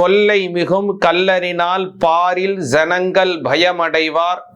கொல்லை மிகும் கல்லறினால் பாரில் ஜனங்கள் பயமடைவார்.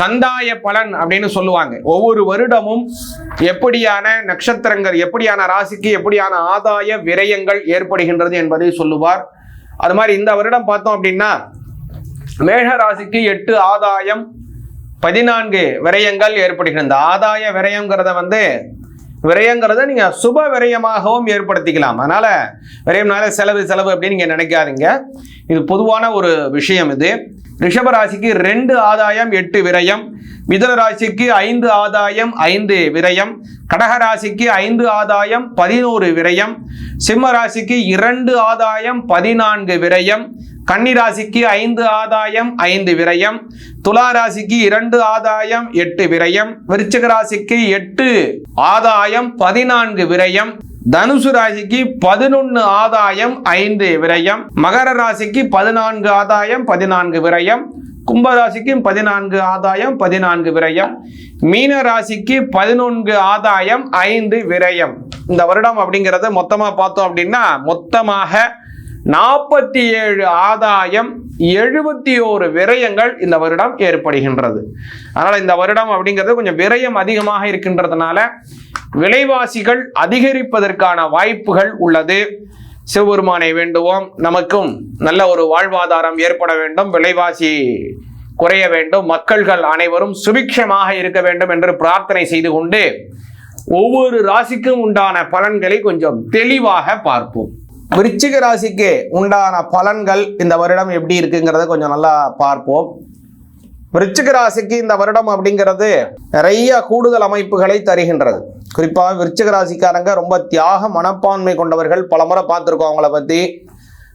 கந்தாய பலன் அப்படின்னு சொல்லுவாங்க. ஒவ்வொரு வருடமும் எப்படியான நட்சத்திரங்கள் எப்படியான ராசிக்கு எப்படியான ஆதாய விரயங்கள் ஏற்படுகின்றது என்பதை சொல்லுவார். அது மாதிரி இந்த வருடம் பார்த்தோம் அப்படின்னா மேஷ ராசிக்கு எட்டு ஆதாயம் பதினான்கு விரயங்கள் ஏற்படுகின்றன இந்த ஆதாய விரயங்கிறத வந்து விரயங்கிறத நீங்கள் சுப விரயமாகவும் ஏற்படுத்திக்கலாம். அதனால் விரயம்னால செலவு செலவு அப்படின்னு நீங்கள் நினைக்காதீங்க. இது பொதுவான ஒரு விஷயம் இது. ரிஷபராசிக்கு ரெண்டு ஆதாயம் எட்டு விரயம். மிதுன ராசிக்கு ஐந்து ஆதாயம் ஐந்து விரயம். கடக ராசிக்கு ஐந்து ஆதாயம் பதினோரு விரயம். சிம்ம ராசிக்கு இரண்டு ஆதாயம் பதினான்கு விரயம். கன்னிராசிக்கு ஐந்து ஆதாயம் ஐந்து விரயம். துலா ராசிக்கு இரண்டு ஆதாயம் எட்டு விரயம். விருச்சிக ராசிக்கு எட்டு ஆதாயம் பதினான்கு விரயம். தனுசு ராசிக்கு பதினொன்னு ஆதாயம் ஐந்து விரயம். மகர ராசிக்கு பதினான்கு ஆதாயம் பதினான்கு விரயம். கும்பராசிக்கும் பதினான்கு ஆதாயம் பதினான்கு விரயம். மீன ராசிக்கு பதினொன்று ஆதாயம் ஐந்து விரயம். இந்த வருடம் அப்படிங்கிறத மொத்தமா பார்த்தோம் அப்படின்னா மொத்தமாக நாற்பத்தி ஏழு ஆதாயம் எழுபத்தி ஓரு விரயங்கள் இந்த வருடம் ஏற்படுகின்றது. அதனால இந்த வருடம் அப்படிங்கிறது கொஞ்சம் விரயம் அதிகமாக இருக்கின்றதுனால விலைவாசிகள் அதிகரிப்பதற்கான வாய்ப்புகள் உள்ளது. சிவபெருமானை வேண்டுவோம். நமக்கும் நல்ல ஒரு வாழ்வாதாரம் ஏற்பட வேண்டும். விலைவாசி குறைய வேண்டும். மக்கள்கள் அனைவரும் சுபிக்ஷமாக இருக்க வேண்டும் என்று பிரார்த்தனை செய்து கொண்டு ஒவ்வொரு ராசிக்கும் உண்டான பலன்களை கொஞ்சம் தெளிவாக பார்ப்போம். விருச்சிக ராசிக்கு உண்டான பலன்கள் இந்த வருடம் எப்படி இருக்குங்கிறத கொஞ்சம் நல்லா பார்ப்போம். விருச்சிக ராசிக்கு இந்த வருடம் அப்படிங்கிறது நிறைய கூடுதல் அமைப்புகளை தருகின்றது. குறிப்பாக விருச்சக ராசிக்காரங்க ரொம்ப தியாக மனப்பான்மை கொண்டவர்கள் பல முறை பார்த்துருக்கோம் அவங்கள பற்றி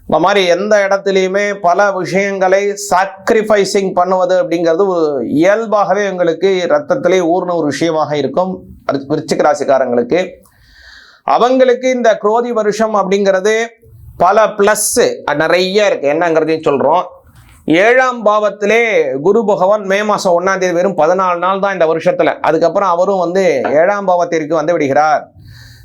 இந்த மாதிரி எந்த இடத்துலையுமே பல விஷயங்களை சாக்ரிஃபைசிங் பண்ணுவது அப்படிங்கிறது ஒரு இயல்பாகவே எங்களுக்கு ரத்தத்திலே ஊர்ன ஒரு விஷயமாக இருக்கும். விருச்சிக ராசிக்காரங்களுக்கு. அவங்களுக்கு இந்த குரோதி வருஷம் அப்படிங்கிறது பல ப்ளஸ்ஸு நிறைய இருக்குது என்னங்கிறதையும் சொல்கிறோம் ஏழாம் பாவத்திலே குரு பகவான் மே மாசம் ஒன்னாம் தேதி வெறும் பதினாலு நாள் தான் இந்த வருஷத்துல. அதுக்கப்புறம் அவரும் வந்து ஏழாம் பாவத்திற்கு வந்து விடுகிறார்.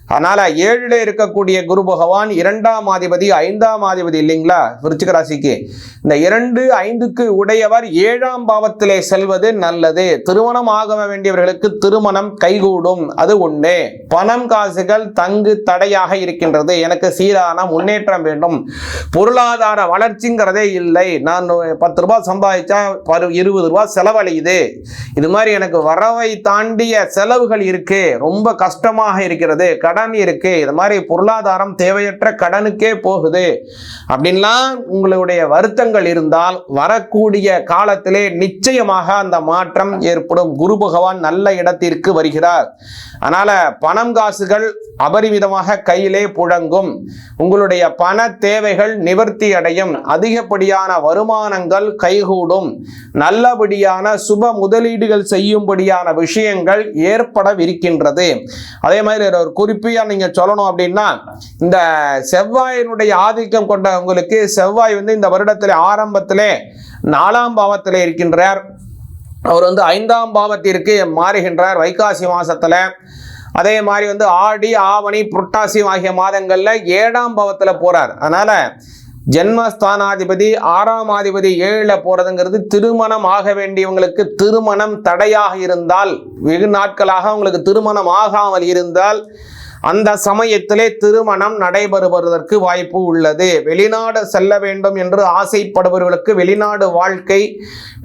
அதனால ஏழுல இருக்கக்கூடிய குரு பகவான் இரண்டாம் அதிபதி ஐந்தாம் அதிபதி இல்லைங்களா? விருச்சிக ராசிக்கு. இந்த இரண்டு ஐந்துக்கு உடையவர் ஏழாம் பாவத்திலே செல்வது நல்லது. திருமணம் ஆக வேண்டியவர்களுக்கு திருமணம் கைகூடும். அது ஒண்ணு. பணம் காசுகள் தங்கு தடையாக இருக்கின்றது. எனக்கு சீரான முன்னேற்றம் வேண்டும். பொருளாதார வளர்ச்சிங்கிறதே இல்லை. நான் பத்து ரூபாய் சம்பாதிச்சா பரு இருபது ரூபாய் செலவழியுது. இது மாதிரி எனக்கு வரவை தாண்டிய செலவுகள் இருக்கு. ரொம்ப கஷ்டமாக இருக்கிறது. கடன் இருக்கு. இது மாதிரி பொருளாதாரம் தேவையற்ற கடனுக்கே போகுது. அப்படின்லாம் உங்களுடைய வருத்தங்கள் இருந்தால் வரக்கூடிய காலத்திலே நிச்சயமாக அந்த மாற்றம் ஏற்படும். குரு பகவான் நல்ல இடத்திற்கு வருகிறார். அதனால பணம் காசுகள் அபரிமிதமாக கையிலே புழங்கும். உங்களுடைய பண தேவைகள் நிவர்த்தி அடையும். அதிகப்படியான வருமானங்கள் கைகூடும். நல்லபடியான சுப முதலீடுகள் செய்யும்படியான விஷயங்கள் ஏற்படவிருக்கின்றது. அதே மாதிரி ஒரு குறிப்பியா நீங்க சொல்லணும் அப்படின்னா இந்த செவ்வாயினுடைய ஆதிக்கம் கொண்டவங்களுக்கு செவ்வாய் வந்து இந்த வருடத்தில் ஆரம்பத்திலே நாலாம் பாவத்தில் இருக்கின்றார். அவர் வந்து ஐந்தாம் பாவத்திற்கு மாறுகின்றார் வைகாசி மாசத்துல. அதே மாதிரி வந்து ஆடி ஆவணி புரட்டாசி ஆகிய மாதங்கள்ல ஏழாம் பாவத்துல போறார். அதனால ஜென்மஸ்தானாதிபதி ஆறாம் ஆதிபதி ஏழில் போகிறதுங்கிறது திருமணம் ஆக வேண்டியவங்களுக்கு திருமணம் தடையாக இருந்தால் வெகு நாட்களாக உங்களுக்கு திருமணம் ஆகாமல் இருந்தால் அந்த சமயத்திலே திருமணம் நடைபெறுவதற்கு வாய்ப்பு உள்ளது. வெளிநாடு செல்ல வேண்டும் என்று ஆசைப்படுபவர்களுக்கு வெளிநாடு வாழ்க்கை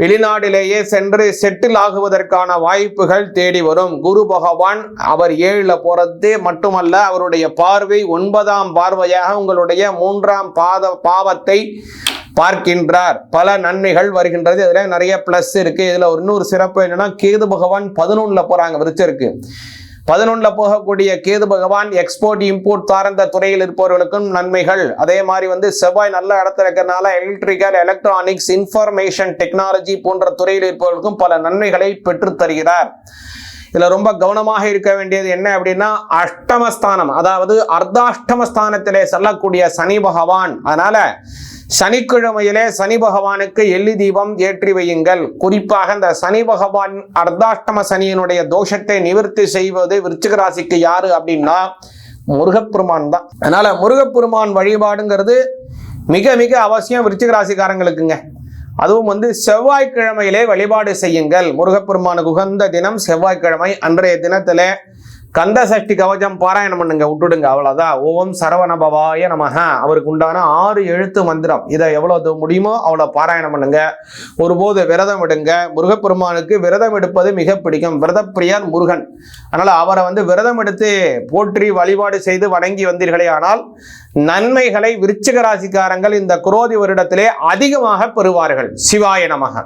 வெளிநாட்டிலேயே சென்று செட்டில் ஆகுவதற்கான வாய்ப்புகள் தேடி வரும். குரு பகவான் அவர் ஏழில் போறது மட்டுமல்ல அவருடைய பார்வை ஒன்பதாம் பார்வையாக உங்களுடைய மூன்றாம் பாத பாவத்தை பார்க்கின்றார். பல நன்மைகள் வருகின்றது. இதில் நிறைய ப்ளஸ் இருக்குது இதில் ஒரு இன்னொரு சிறப்பு என்னென்னா கேது பகவான் பதினொன்றில் போகிறாங்க விருச்சிருக்கு. பதினொன்றில் போகக்கூடிய கேது பகவான் எக்ஸ்போர்ட் இம்போர்ட் சார்ந்த துறையில் இருப்பவர்களுக்கும் நன்மைகள். அதே மாதிரி வந்து செவ்வாய் நல்ல இடத்துல இருக்கிறனால எலக்ட்ரிக்கல் எலக்ட்ரானிக்ஸ் இன்ஃபர்மேஷன் டெக்னாலஜி போன்ற துறையில் இருப்பவர்களுக்கும் பல நன்மைகளை பெற்றுத் தருகிறார். இதுல ரொம்ப கவனமாக இருக்க வேண்டியது என்ன அப்படின்னா அஷ்டமஸ்தானம். அதாவது அர்த்தாஷ்டமஸ்தானத்திலே செல்லக்கூடிய சனி பகவான். அதனால சனிக்கிழமையிலே சனி பகவானுக்கு எள்ளி தீபம் ஏற்றி வையுங்கள். குறிப்பாக இந்த சனி பகவான் அர்த்தாஷ்டம சனியினுடைய தோஷத்தை நிவர்த்தி செய்வது விருச்சிக ராசிக்கு யாரு அப்படின்னா முருகப்பெருமான் தான். அதனால முருகப்பெருமான் வழிபாடுங்கிறது மிக மிக அவசியம் விருச்சிக ராசிக்காரங்களுக்குங்க. அதுவும் வந்து செவ்வாய்க்கிழமையிலே வழிபாடு செய்யுங்கள். முருகப்பெருமானுக்கு உகந்த தினம் செவ்வாய்க்கிழமை. அன்றைய தினத்தில் கந்த சஷ்டி கவச்சம் பாராயணம் பண்ணுங்க விட்டுடுங்க அவ்வளவுதான். ஓம் சரவண பவாய நமக அவருக்கு உண்டான ஆறு எழுத்து மந்திரம். இதை எவ்வளவு முடியுமோ அவ்வளோ பாராயணம் பண்ணுங்க. ஒருபோது விரதம் எடுங்க முருகப்பெருமானுக்கு விரதம் எடுப்பது மிக பிடிக்கும். விரதப்பிரியார் முருகன். அதனால அவரை வந்து விரதம் எடுத்து போற்றி வழிபாடு செய்து வணங்கி வந்தீர்களே ஆனால் நன்மைகளை விருச்சிக ராசிக்காரங்கள் இந்த குரோதி வருடத்திலே அதிகமாக பெறுவார்கள். சிவாய நமக